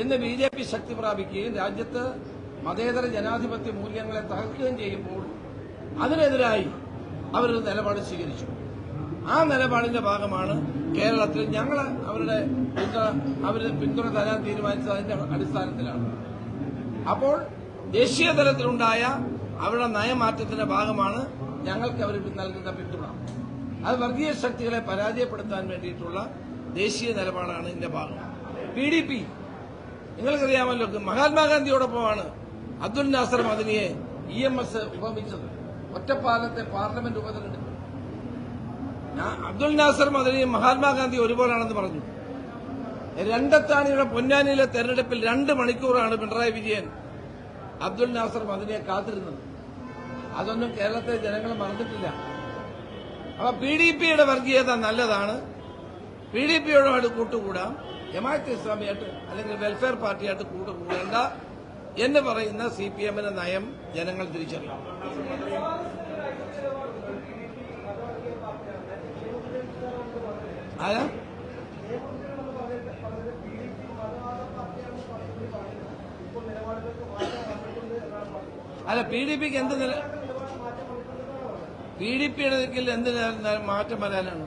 ഇന്ന് B J P ശക്തി പ്രാപിക്കുകയും രാജ്യത്ത് മതേതര ജനാധിപത്യ മൂല്യങ്ങളെ തകർക്കുകയും ചെയ്യുമ്പോൾ അതിനെതിരായി അവരൊരു നിലപാട് സ്വീകരിച്ചു. ആ നിലപാടിന്റെ ഭാഗമാണ് കേരളത്തിൽ ഞങ്ങൾ അവരുടെ പിന്തുണ പിന്തുണ തരാൻ തീരുമാനിച്ചത് അതിന്റെ അടിസ്ഥാനത്തിലാണ്. അപ്പോൾ ദേശീയ തലത്തിലുണ്ടായ അവരുടെ നയമാറ്റത്തിന്റെ ഭാഗമാണ് ഞങ്ങൾക്ക് അവർ നൽകുന്ന പിന്തുണ. അത് വർഗീയ ശക്തികളെ പരാജയപ്പെടുത്താൻ വേണ്ടിയിട്ടുള്ള ദേശീയ നിലപാടാണ് ഇതിന്റെ ഭാഗം. പി നിങ്ങൾക്കറിയാമല്ലോ മഹാത്മാഗാന്ധിയോടൊപ്പമാണ് അബ്ദുൽ നാസർ മദനിയെ ഇ എം എസ് ഉപമിച്ചത്. ഒറ്റപ്പാലത്തെ പാർലമെന്റ് ഉപതെരഞ്ഞെടുപ്പ്. അബ്ദുൽ നാസർ മദനിയും മഹാത്മാഗാന്ധി ഒരുപോലാണെന്ന് പറഞ്ഞു. രണ്ടത്താണിയുടെ പൊന്നാനിയിലെ തെരഞ്ഞെടുപ്പിൽ രണ്ട് മണിക്കൂറാണ് പിണറായി വിജയൻ അബ്ദുൽ നാസർ മദനിയെ കാത്തിരുന്നത്. അതൊന്നും കേരളത്തെ ജനങ്ങൾ മറന്നിട്ടില്ല. അപ്പൊ പി ഡി പിയുടെ വർഗീയത നല്ലതാണ്. പി ഡി പിയോടുമായിട്ട് കൂട്ടുകൂടാം. ജമാഅത്ത് ഇസ്ലാമിയായിട്ട് അല്ലെങ്കിൽ വെൽഫെയർ പാർട്ടിയായിട്ട് കൂടെ കൂടേണ്ട എന്ന് പറയുന്ന സി പി എമ്മിന്റെ നയം ജനങ്ങൾ തിരിച്ചറിയും അല്ല പി ഡി പിക്ക് എന്ത് നില പി ഡി പിയുടെ എന്ത് മാറ്റം വരാനാണ്?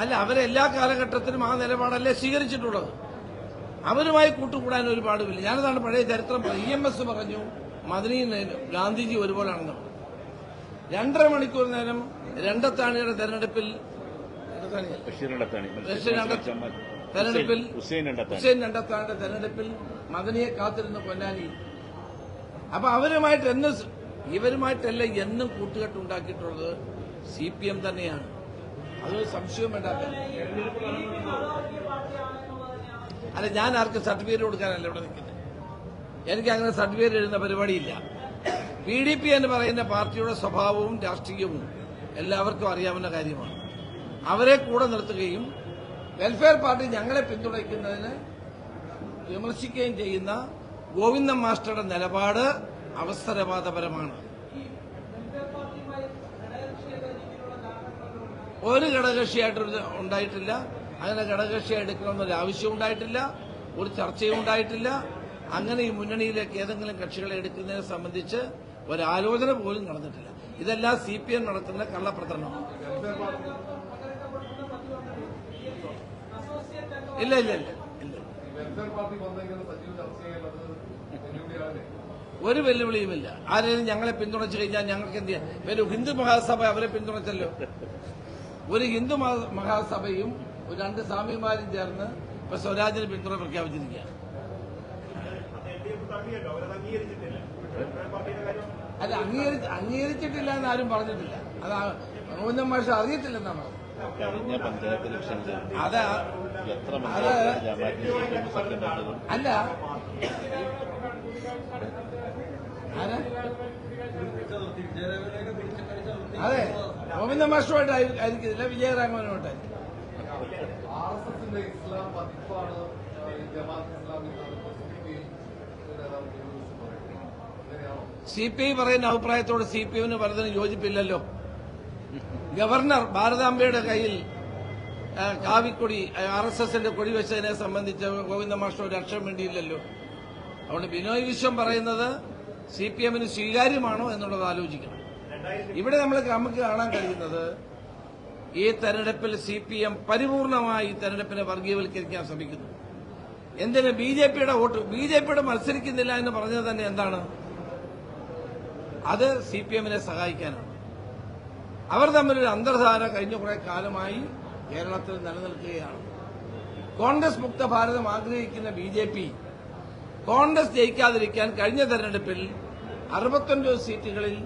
അല്ല അവരെ എല്ലാ കാലഘട്ടത്തിലും ആ നിലപാടല്ലേ സ്വീകരിച്ചിട്ടുള്ളത്? അവരുമായി കൂട്ടുകൂടാൻ ഒരു പാടുമില്ല ഞാനതാണ് പഴയ ചരിത്രം ഇ എം എസ് പറഞ്ഞു മദനി ഗാന്ധിജി ഒരുപോലാണെന്ന്. രണ്ടര മണിക്കൂർ നേരം രണ്ടത്താണിയുടെ തെരഞ്ഞെടുപ്പിൽ തെരഞ്ഞെടുപ്പിൽ ഹുസൈൻ രണ്ടത്താണിയുടെ തെരഞ്ഞെടുപ്പിൽ മദനിയെ കാത്തിരുന്ന പൊന്നാനി. അപ്പൊ അവരുമായിട്ട് എന്ന് ഇവരുമായിട്ടല്ല എന്നും കൂട്ടുകെട്ടുണ്ടാക്കിയിട്ടുള്ളത് സി പി എം തന്നെയാണ്. അതൊരു സംശയം വേണ്ട അല്ല ഞാൻ ആർക്ക് സർട്ടിഫിക്കറ്റ് കൊടുക്കാനല്ല ഇവിടെ നിൽക്കുന്നത്. എനിക്ക് അങ്ങനെ സർട്ടിഫിക്കറ്റ് എഴുതുന്ന പരിപാടിയില്ല. പി ഡി പി എന്ന് പറയുന്ന പാർട്ടിയുടെ സ്വഭാവവും രാഷ്ട്രീയവും എല്ലാവർക്കും അറിയാവുന്ന കാര്യമാണ്. അവരെ കൂടെ നിർത്തുകയും വെൽഫെയർ പാർട്ടി ഞങ്ങളെ പിന്തുണയ്ക്കുന്നതിന് വിമർശിക്കുകയും ചെയ്യുന്ന ഗോവിന്ദൻ മാസ്റ്ററുടെ നിലപാട് അവസരവാദപരമാണ്. ഒരു ഘടകകക്ഷിയായിട്ട് ഉണ്ടായിട്ടില്ല. അങ്ങനെ ഘടകകക്ഷി എടുക്കണമെന്നൊരു ആവശ്യം ഉണ്ടായിട്ടില്ല. ഒരു ചർച്ചയും ഉണ്ടായിട്ടില്ല. അങ്ങനെ ഈ മുന്നണിയിലേക്ക് ഏതെങ്കിലും കക്ഷികളെ എടുക്കുന്നതിനെ സംബന്ധിച്ച് ഒരാലോചന പോലും നടന്നിട്ടില്ല. ഇതെല്ലാം സി പി എം നടത്തുന്ന കള്ളപ്രചരണമാണ് ഇല്ല ഇല്ല ഇല്ല ഇല്ല. ഒരു വെല്ലുവിളിയുമില്ല. ആരെങ്കിലും ഞങ്ങളെ പിന്തുണച്ചു കഴിഞ്ഞാൽ ഞങ്ങൾക്ക് എന്ത് ചെയ്യാം? ഹിന്ദു മഹാസഭ അവരെ പിന്തുണച്ചല്ലോ. ഒരു ഹിന്ദു മഹാസഭയും ഒരു രണ്ട് സ്വാമിമാരും ചേർന്ന് ഇപ്പൊ സ്വരാജിന് പിന്തുണ പ്രഖ്യാപിച്ചിരിക്കുകയാണ്. അല്ല അംഗീകരിച്ച് അംഗീകരിച്ചിട്ടില്ല എന്ന് ആരും പറഞ്ഞിട്ടില്ല. അത് മോഹൻ മാഷ അറിയത്തില്ലെന്നാണ് പറഞ്ഞത്. കഴിഞ്ഞ പഞ്ചായത്ത് ഇലക്ഷനിൽ എത്ര അല്ല. അതെ. ഗോവിന്ദ മാഷുമായിട്ട് ആയിരിക്കില്ല വിജയരാഘവനുമായിട്ടായിരിക്കും ആർ എസ് എസിന്റെ ഇസ്ലാം പതിപ്പാണ് ആ, ഈ ജമാഅത്ത് ഇസ്ലാമി അങ്ങനെയാണോ? സി പി ഐ പറയുന്ന അഭിപ്രായത്തോട് സി പി എമ്മിന് പലതിനും യോജിപ്പില്ലല്ലോ. ഗവർണർ ഭാരതാംബയുടെ കയ്യിൽ കാവിക്കൊടി ആർ എസ് എസിന്റെ കൊടി വെച്ചതിനെ സംബന്ധിച്ച് ഗോവിന്ദ മാഷ്ടർ ഒരു അക്ഷരം വേണ്ടിയില്ലല്ലോ അതുകൊണ്ട് ബിനോയ് വിശ്വം പറയുന്നത് സി പി എമ്മിന് സ്വീകാര്യമാണോ എന്നുള്ളത് ആലോചിക്കണം. ഇവിടെ നമ്മൾ നമുക്ക് കാണാൻ കഴിയുന്നത് ഈ തെരഞ്ഞെടുപ്പിൽ സി പി എം പരിപൂർണമായി തെരഞ്ഞെടുപ്പിനെ വർഗീയവൽക്കരിക്കാൻ ശ്രമിക്കുന്നു. എന്തിന്? ബി ജെ പിയുടെ വോട്ട് ബി ജെ പിയുടെ മത്സരിക്കുന്നില്ല എന്ന് പറഞ്ഞത് തന്നെ എന്താണ്? അത് സി പി എമ്മിനെ സഹായിക്കാനാണ്. അവർ തമ്മിലൊരു അന്തർധാര കഴിഞ്ഞ കുറെ കാലമായി കേരളത്തിൽ നിലനിൽക്കുകയാണ്. കോൺഗ്രസ് മുക്ത ഭാരതം ആഗ്രഹിക്കുന്ന ബി ജെ പി കോൺഗ്രസ് ജയിക്കാതിരിക്കാൻ കഴിഞ്ഞ തെരഞ്ഞെടുപ്പിൽ അറുപത്തൊൻപത് സീറ്റുകളിൽ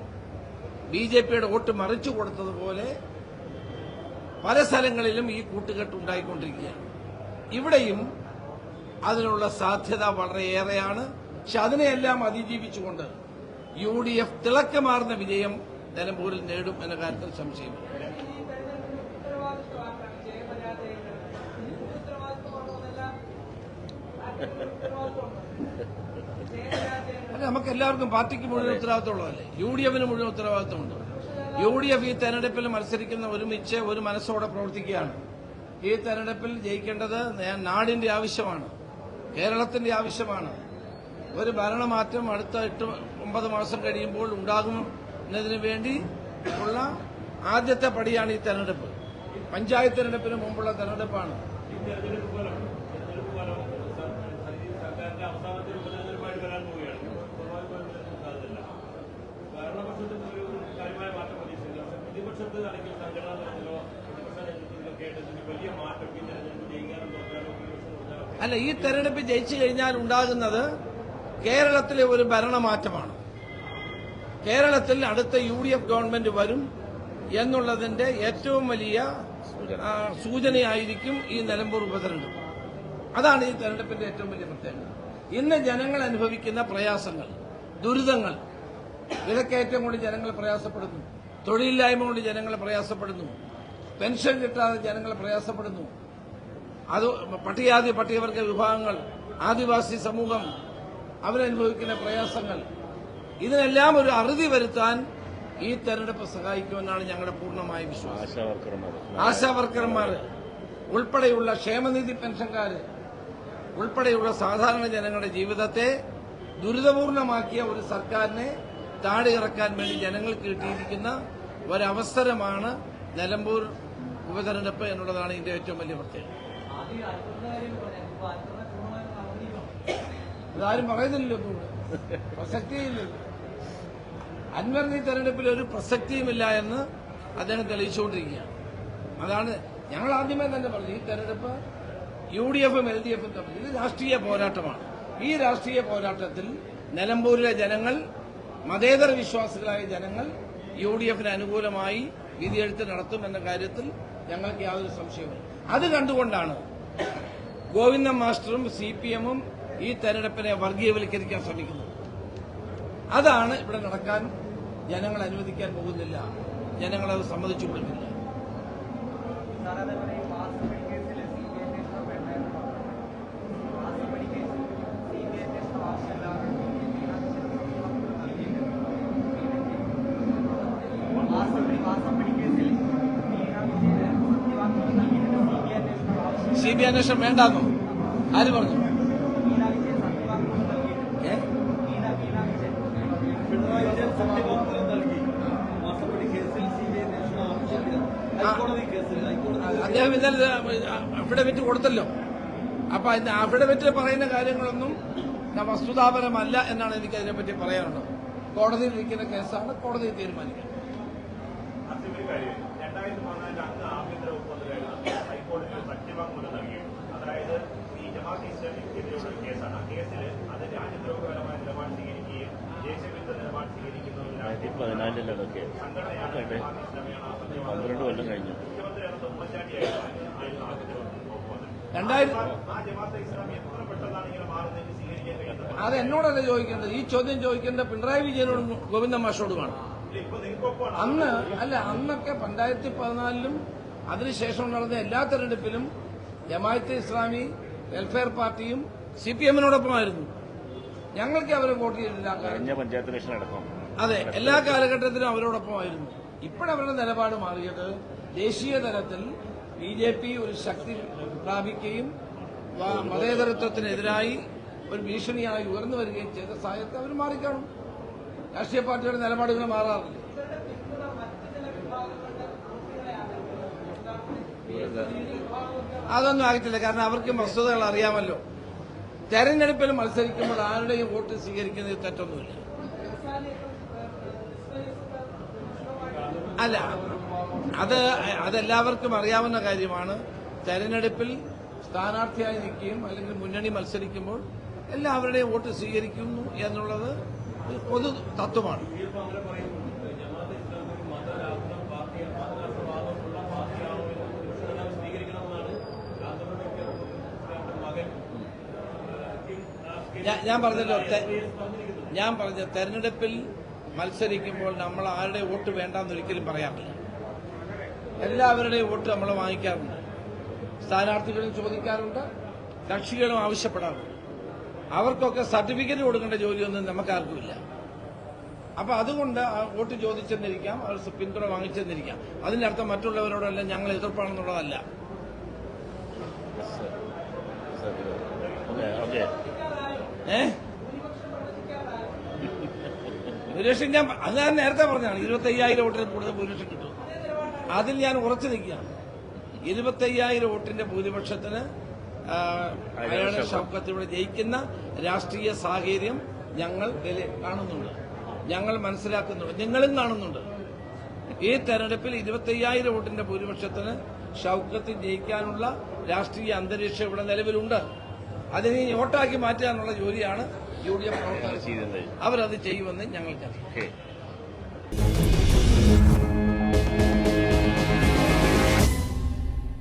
ബി ജെ പിയുടെ വോട്ട് മറിച്ചു കൊടുത്തതുപോലെ പല സ്ഥലങ്ങളിലും ഈ കൂട്ടുകെട്ട് ഉണ്ടായിക്കൊണ്ടിരിക്കുകയാണ്. ഇവിടെയും അതിനുള്ള സാധ്യത വളരെയേറെയാണ്. പക്ഷെ അതിനെയെല്ലാം അതിജീവിച്ചുകൊണ്ട് യു ഡി എഫ് തിളക്കമാർന്ന വിജയം നിലമ്പൂരിൽ നേടും എന്ന കാര്യത്തിൽ സംശയമില്ല. അല്ല നമുക്ക് എല്ലാവർക്കും പാർട്ടിക്ക് മുഴുവൻ ഉത്തരവാദിത്തമുള്ളതല്ലേ? യു ഡി എഫിന് മുഴുവൻ ഉത്തരവാദിത്തമുണ്ട്. യു ഡി എഫ് ഈ തെരഞ്ഞെടുപ്പിൽ മത്സരിക്കുന്ന ഒരുമിച്ച് ഒരു മനസ്സോടെ പ്രവർത്തിക്കുകയാണ്. ഈ തെരഞ്ഞെടുപ്പിൽ ജയിക്കേണ്ടത് നാടിന്റെ ആവശ്യമാണ്. കേരളത്തിന്റെ ആവശ്യമാണ്. ഒരു ഭരണമാറ്റം അടുത്ത എട്ട് ഒമ്പത് മാസം കഴിയുമ്പോൾ ഉണ്ടാകുന്നതിന് വേണ്ടി ഉള്ള ആദ്യത്തെ പടിയാണ് ഈ തെരഞ്ഞെടുപ്പ്. പഞ്ചായത്ത് തെരഞ്ഞെടുപ്പിന് മുമ്പുള്ള തെരഞ്ഞെടുപ്പാണ്. അല്ല ഈ തെരഞ്ഞെടുപ്പ് ജയിച്ചു കഴിഞ്ഞാൽ ഉണ്ടാകുന്നത് കേരളത്തിലെ ഒരു ഭരണമാറ്റമാണ്. കേരളത്തിൽ അടുത്ത യു ഡി എഫ് ഗവൺമെന്റ് വരും എന്നുള്ളതിന്റെ ഏറ്റവും വലിയ സൂചനയായിരിക്കും ഈ നിലമ്പൂർ ഉപതെരഞ്ഞെടുപ്പ്. അതാണ് ഈ തെരഞ്ഞെടുപ്പിന്റെ ഏറ്റവും വലിയ പ്രത്യേകത. ഇന്ന് ജനങ്ങൾ അനുഭവിക്കുന്ന പ്രയാസങ്ങൾ ദുരിതങ്ങൾ ഇതൊക്കെ ഏറ്റവും കൂടുതൽ ജനങ്ങൾ പ്രയാസപ്പെടുന്നു തൊഴിലില്ലായ്മ കൊണ്ട് ജനങ്ങളെ പ്രയാസപ്പെടുന്നു. പെൻഷൻ കിട്ടാതെ ജനങ്ങളെ പ്രയാസപ്പെടുന്നു. അത് പട്ടികാതി പട്ടികവർഗ വിഭാഗങ്ങൾ ആദിവാസി സമൂഹം അവരനുഭവിക്കുന്ന പ്രയാസങ്ങൾ. ഇതിനെല്ലാം ഒരു അറുതി വരുത്താൻ ഈ തെരഞ്ഞെടുപ്പ് സഹായിക്കുമെന്നാണ് ഞങ്ങളുടെ പൂർണമായ വിശ്വാസം. ആശാവർക്കർമാർ ഉൾപ്പെടെയുള്ള ക്ഷേമനിധി പെൻഷൻകാര് ഉൾപ്പെടെയുള്ള സാധാരണ ജനങ്ങളുടെ ജീവിതത്തെ ദുരിതപൂർണമാക്കിയ ഒരു സർക്കാരിനെ താഴെ ഇറക്കാൻ വേണ്ടി ജനങ്ങൾക്ക് കിട്ടിയിരിക്കുന്ന ഒരവസരമാണ് നിലമ്പൂർ ഉപതെരഞ്ഞെടുപ്പ് എന്നുള്ളതാണ് ഇതിന്റെ ഏറ്റവും വലിയ പ്രത്യേകത. ഇതാരും പറയുന്നില്ലല്ലോ ഇപ്പൊ ഇവിടെ. പ്രസക്തിയില്ലല്ലോ അൻവറിന് തെരഞ്ഞെടുപ്പിൽ ഒരു പ്രസക്തിയുമില്ല എന്ന് അദ്ദേഹം തെളിയിച്ചുകൊണ്ടിരിക്കുകയാണ്. അതാണ് ഞങ്ങൾ ആദ്യമേ തന്നെ പറഞ്ഞു ഈ തെരഞ്ഞെടുപ്പ് യു ഡി എഫും എൽ ഡി എഫും തമ്മിൽ ഇത് രാഷ്ട്രീയ പോരാട്ടമാണ്. ഈ രാഷ്ട്രീയ പോരാട്ടത്തിൽ നിലമ്പൂരിലെ ജനങ്ങൾ മതേതര വിശ്വാസികളായ ജനങ്ങൾ യു ഡി എഫിന് അനുകൂലമായി വിധിയെഴുത്ത് നടത്തുമെന്ന കാര്യത്തിൽ ഞങ്ങൾക്ക് യാതൊരു സംശയവും അത് കണ്ടുകൊണ്ടാണ് ഗോവിന്ദൻ മാസ്റ്ററും സി പി എമ്മും ഈ തെരഞ്ഞെടുപ്പിനെ വർഗീയവൽക്കരിക്കാൻ ശ്രമിക്കുന്നത്. അതാണ് ഇവിടെ നടക്കാൻ ജനങ്ങൾ അനുവദിക്കാൻ പോകുന്നില്ല. ജനങ്ങളത് സമ്മതിച്ചു സാർ അതേപോലെ ഈ മാസപ്പടി കേസിൽ സി ബി ഐ അന്വേഷണം വേണ്ടായിരുന്നു മാസപ്പടി കേസിൽ സി ബി ഐ അന്വേഷണം ആവശ്യമില്ലാതെ മാസപ്പടി മാസപ്പടി കേസിൽ വീണ വിജയന് സത്യവാങ്മൂലം നൽകിയിട്ടുണ്ട് സി ബി ഐ അന്വേഷണം ആവശ്യം സി ബി അന്വേഷണം വേണ്ടാന്നോ ആര് പറഞ്ഞു വീണ വിജയൻ സത്യവാങ്മൂലം നൽകിയിട്ടുണ്ട് ഏ? വീണ വീണ വിജയൻ പിണറായി വിജയൻ സത്യവാങ്മൂലം നൽകി മാസപ്പടി കേസിൽ സി ബി ഐ അന്വേഷണം വേണ്ടെന്നോ? ആര് പറഞ്ഞു? അദ്ദേഹം ഇന്നലെ അഫിഡവിറ്റ് കൊടുത്തല്ലോ. അപ്പൊ അതിന്റെ അഫിഡവിറ്റ് പറയുന്ന കാര്യങ്ങളൊന്നും വസ്തുതാപരമല്ല എന്നാണ് എനിക്ക് അതിനെപ്പറ്റി പറയാനുള്ളത്. കോടതിയിൽ ഇരിക്കുന്ന കേസാണ് കോടതി തീരുമാനിക്കുന്നത്. അസിമൊരു കാര്യം രണ്ടായിരത്തി പതിനാലിൽ അന്ന് ആഭ്യന്തര വകുപ്പ് മന്ത്രിയായിരുന്നു ഹൈക്കോടതിയിൽ സത്യവാങ്മൂലം നൽകി. അതായത് ഈ ജമാഅത്ത് ഇസ്ലാമിക്കെതിരെയുള്ള ഒരു കേസാണ്. ആ കേസിൽ അത് രാജ്യദ്രോഹപരമായ നിലപാട് സ്വീകരിക്കുകയും ദേശവിരുദ്ധ നിലപാട് അതൊക്കെ സംഘടനയാണ് ജമാഅത്ത് ഇസ്ലാമിയാണ് ആ സത്യവാങ്മൂലം പന്ത്രണ്ട് കൊല്ലം കഴിഞ്ഞു. ഉമ്മൻചാണ്ടിയായിരുന്നു ആയിരുന്നു ആഭ്യന്തര വകുപ്പ് മന്ത്രി ആ ജമാഅത്തെ ഇസ്ലാമി എത്ര പെട്ടെന്നാണ് ഇങ്ങനെ മാറുന്നതെന്ന് സ്വീകരിക്കാൻ കഴിയുന്നത്? അത് എന്നോടല്ല ചോദിക്കേണ്ടത്? ഈ ചോദ്യം ചോദിക്കേണ്ട പിണറായി വിജയനോടും ഗോവിന്ദ മാഷോടുമാണ്. അന്ന് അല്ല അന്നൊക്കെ രണ്ടായിരത്തി പതിനാലിലും അതിനുശേഷം നടന്ന എല്ലാ തെരഞ്ഞെടുപ്പിലും ജമാഅത്തെ ഇസ്ലാമി വെൽഫെയർ പാർട്ടിയും സി പി എമ്മിനോടൊപ്പമായിരുന്നു. ഞങ്ങൾക്ക് അവരെ വോട്ട് ചെയ്തിട്ടില്ല അതെ എല്ലാ കാലഘട്ടത്തിലും അവരോടൊപ്പമായിരുന്നു. ഇപ്പോഴവരുടെ നിലപാട് മാറിയത്. ദേശീയ തലത്തിൽ ബി ജെ പി ഒരു ശക്തി പ്രാപിക്കുകയും മതേതരത്വത്തിനെതിരായി ഒരു ഭീഷണിയായി ഉയർന്നു വരികയും ചെയ്ത സാഹചര്യത്തിൽ അവർ മാറിക്കാണും. രാഷ്ട്രീയ പാർട്ടിയുടെ നിലപാടുകൾ മാറാറില്ല. അതൊന്നും ആയിട്ടില്ല കാരണം അവർക്ക് വസ്തുതകൾ അറിയാമല്ലോ. തെരഞ്ഞെടുപ്പിൽ മത്സരിക്കുമ്പോൾ ആരുടെയും വോട്ട് സ്വീകരിക്കുന്നത് തെറ്റൊന്നുമില്ല. അല്ല അത് അതെല്ലാവർക്കും അറിയാവുന്ന കാര്യമാണ്. തെരഞ്ഞെടുപ്പിൽ സ്ഥാനാർത്ഥിയായി നിൽക്കുകയും അല്ലെങ്കിൽ മുന്നണി മത്സരിക്കുമ്പോൾ എല്ലാവരുടെയും വോട്ട് സ്വീകരിക്കുന്നു എന്നുള്ളത് പൊതു തത്വമാണ്. ഞാൻ പറഞ്ഞല്ലോ ഞാൻ പറഞ്ഞ തെരഞ്ഞെടുപ്പിൽ മത്സരിക്കുമ്പോൾ നമ്മൾ ആരുടെ വോട്ട് വേണ്ടെന്ന് ഒരിക്കലും പറയാറില്ല. എല്ലാവരുടെയും വോട്ട് നമ്മൾ വാങ്ങിക്കാറുണ്ട്. സ്ഥാനാർത്ഥികളും ചോദിക്കാറുണ്ട് കക്ഷികളും ആവശ്യപ്പെടാറുണ്ട്. അവർക്കൊക്കെ സർട്ടിഫിക്കറ്റ് കൊടുക്കേണ്ട ജോലിയൊന്നും നമുക്കാർക്കുമില്ല. അപ്പൊ അതുകൊണ്ട് ആ വോട്ട് ചോദിച്ചെന്നിരിക്കാം അവർ പിന്തുണ വാങ്ങിച്ചെന്നിരിക്കാം. അതിന്റെ അർത്ഥം മറ്റുള്ളവരോടെല്ലാം ഞങ്ങൾ എതിർപ്പാണെന്നുള്ളതല്ല. ഭൂരിപക്ഷം ഞാൻ അത് ഞാൻ നേരത്തെ പറഞ്ഞാണ് ഇരുപത്തി അയ്യായിരം വോട്ടിന് കൂടുതൽ ഭൂരിപക്ഷം കിട്ടും. അതിൽ ഞാൻ ഉറച്ചു നിൽക്കുകയാണ്. ഇരുപത്തി അയ്യായിരം വോട്ടിന്റെ ഭൂരിപക്ഷത്തിന് അയാളെ ഷൗക്കത്തിലൂടെ ജയിക്കുന്ന രാഷ്ട്രീയ സാഹചര്യം ഞങ്ങൾ കാണുന്നുണ്ട്. ഞങ്ങൾ മനസ്സിലാക്കുന്നുണ്ട്. നിങ്ങളും കാണുന്നുണ്ട്. ഈ തെരഞ്ഞെടുപ്പിൽ ഇരുപത്തയ്യായിരം വോട്ടിന്റെ ഭൂരിപക്ഷത്തിന് ഷൗക്കത്തിൽ ജയിക്കാനുള്ള രാഷ്ട്രീയ അന്തരീക്ഷം ഇവിടെ നിലവിലുണ്ട്. അതിനെ വോട്ടാക്കി മാറ്റാനുള്ള ജോലിയാണ് യു ഡി എഫ് പ്രവർത്തകർ. അവരത് ചെയ്യുമെന്ന് ഞങ്ങൾക്കറിയാം